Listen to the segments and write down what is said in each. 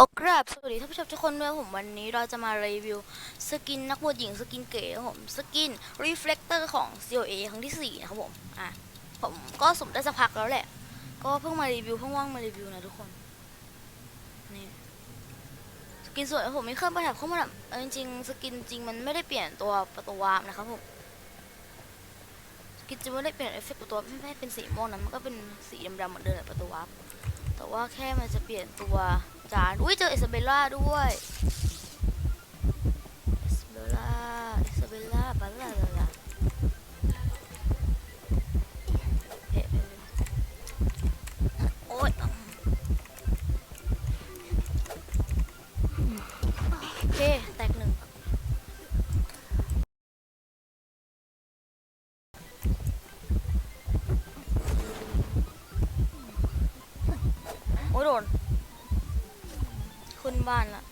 อกราบสวัสดีท่านผู้ชมทุกคนด้วยผมวันนี้เราจะมารีวิวสกินนักบวชหญิงสกินเก๋ครับผมสกินรีเฟล e เตอร์ของ COA ครั้งที่ 4 นะครับผมอะผมก็สมได้สักพักแล้วแหละ ก็เพิ่งมารีวิวเพิ่งว่างมารีวิวนะทุกคนนี่สกินสวยผมมีเครื่องประดับเข้ามาแบบจริงๆสกินจริงมันไม่ได้เปลี่ยนตัวประตูวาร์ปนะครับผมสกินจริงไม่ได้เปลี่ยนเอฟเฟกต์ประตูวไม่ได้เป็นสีม่วงนะมันก็เป็นสีดำๆเหมือนเดิมแหละประตูวาร์ปแต่ว่าแค่มันจะเปลี่ยนตัว จานอุ้ยเจออิซเบลล่าด้วยอิซเบลล่าอิซเบลล่าบลาลาลาโอ๊ยโอเคแตกหนึ่งโอ้ยโดน บ้านละ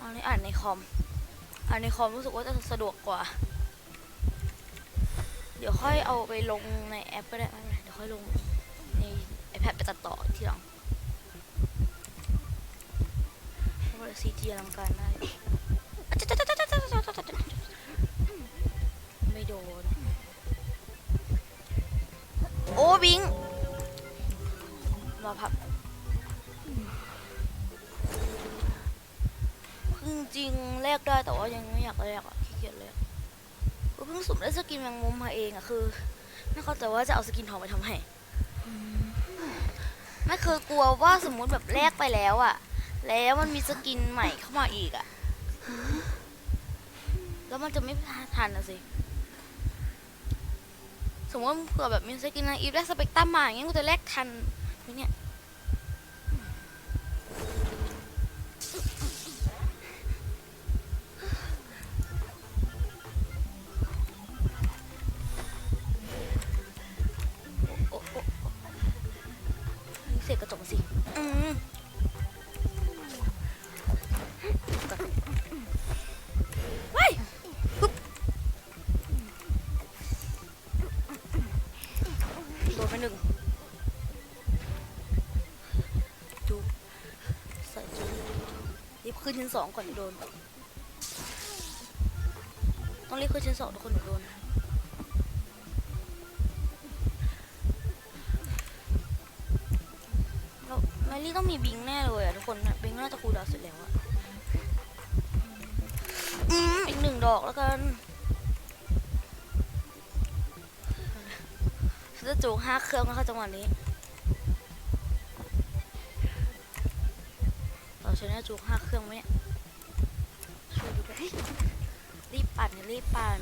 อันนี้อ่านในคอม อ่านในคอมรู้สึกว่าจะสะดวกกว่า เดี๋ยวค่อยเอาไปลงในแอปก็ได้ไม่เป็นไรเดี๋ยวค่อยลงใน iPad ไปตัดต่อทีหลังเพราะว่าซีจีอลังการได้ จริงๆแลกได้แต่ว่ายังไม่อยากแลกอะขี้เกียจเลยก็เพิ่งสุ่มได้สกินแมงมุมมาเองอะคือไม่เข้าใจว่าจะเอาสกินทองไปทำไมไม่เคยกลัวว่าสมมุติแบบแลกไปแล้วอะ แล้วมันมีสกินใหม่เข้ามาอีกอะแล้วมันจะไม่ทันนะสิสมมติว่าเผื่อแบบมีสกินนะอีฟได้สเปกตรัมมาอย่างเงี้ยกูจะแลกทันไหมเนี่ย หนึ่งจูใส่จูรีบขึ้นชั้นสองก่อนโดน ต้องรีบขึ้นชั้นสองทุกคนโดนแล้วแมรี่ต้องมีบิงแน่เลยอะทุกคนบิงน่าจะคูลดาวเสร็จแล้วอะอืมอีกหนึ่งดอกแล้วกัน จะจูงห้าเครื่องนะคะจังหวะนี้ต่อฉันจะจูงห้าเครื่องไหมเนี่ยช่วยดูด้วยรีบปั่นรีบปั่น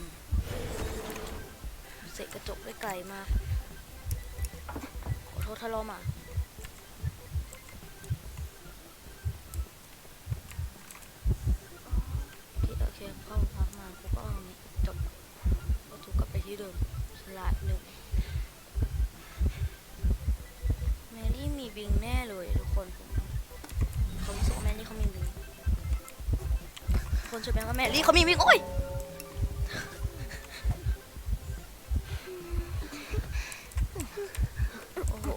เสกกระจกได้ไกลมากขอโทษถ้าล้อมอเคโอเคเข้าพักมากูก็เอานี้จบก็ถูกกลับไปที่เดิมฉลาดหนึ่งแมรี่มี บิงแน่เลยทุกคนผมเขารู้สึกว่าแมรี่เขามีบิงคนช่วยแปลว่าแมรี่เขามีบิงโอ้ยโอ้โห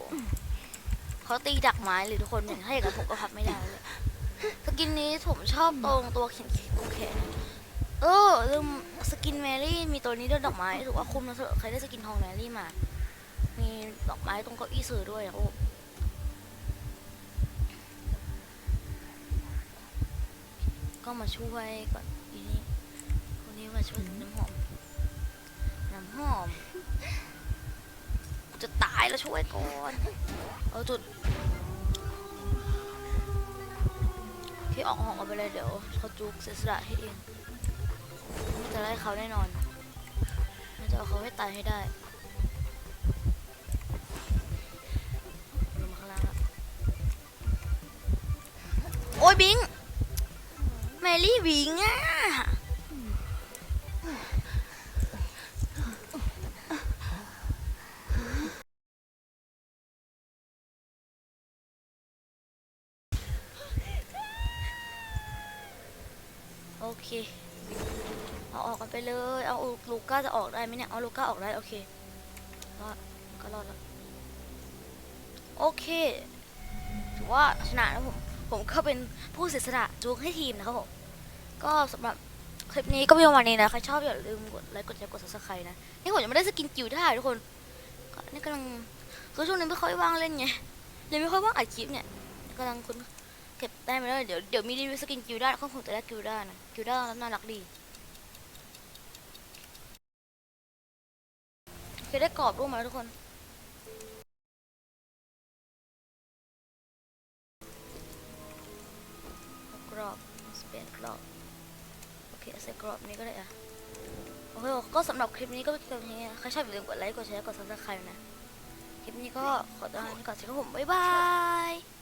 เขาตีดักไม้เลยทุกคนถ้าอย่างนั้นผมก็พับไม่ได้เลยสกินนี้ผมชอบตรงตัวเขียนตรงแขนเออลืมสกินแมรี่มีตัวนี้ด้วยดอกไม้ถือว่าคุ้มนะเถอะใครได้สกินทองแมรี่มา มีดอกไม้ตรงเก้าอี้ซื้อด้วยนะครับผม ก็มาช่วยก่อนอีนี้คนนี้มาช่วยน้ำหอม น้ำหอม จะตายแล้วช่วยก่อนเอาจุดพี่ออกห้องเอาไปเลยเดี๋ยวเขาจุกเสียสละให้เองจะไล่เขาแน่นอนจะเอาเขาให้ตายให้ได้โอ้ยบิง มรี่บิงอะโอเค เอาออกกันไปเลย เอาลูก้าจะออกได้ไหมเนี่ย เอาลูก้าออกได้ โอเค รอด ก็รอดแล้ว โอเค ถือว่าชนะนะผม ผมก็เป็นผู้เสียสละจูงให้ทีมนะครับผมก็สำหรับคลิปนี้ก็เป็นประมาณนี้นะ ใครชอบอย่าลืมกดไลค์กดแชร์กด subscribe นะ นี่ผมยังไม่ได้สกินกิวได้ทุกคนนี่กำลังคือช่วงนี้ไม่ค่อยว่างเล่นไงเลยไม่ค่อยว่างอัดคลิปเนี่ยกำลังคุณเก็บได้ไหมแล้วเดี๋ยวเดี๋ยวมีรีวิวสกินกิวได้ก็คงจะได้กิวได้นะกิวได้แล้วน่ารักดีเคยได้กรอบรูปมาแล้วทุกคน ส่กรอบนี้ก็ได้อะโอเคก็สำหรับคลิปนี้ก็เป็นแค่นี้ใครชอบอย่าลืมกดไลค์กดแชร์กดซับสไครต์นะ คลิปนี้ก็ขอตัวลาไปก่อนสิครับผมบ๊ายบาย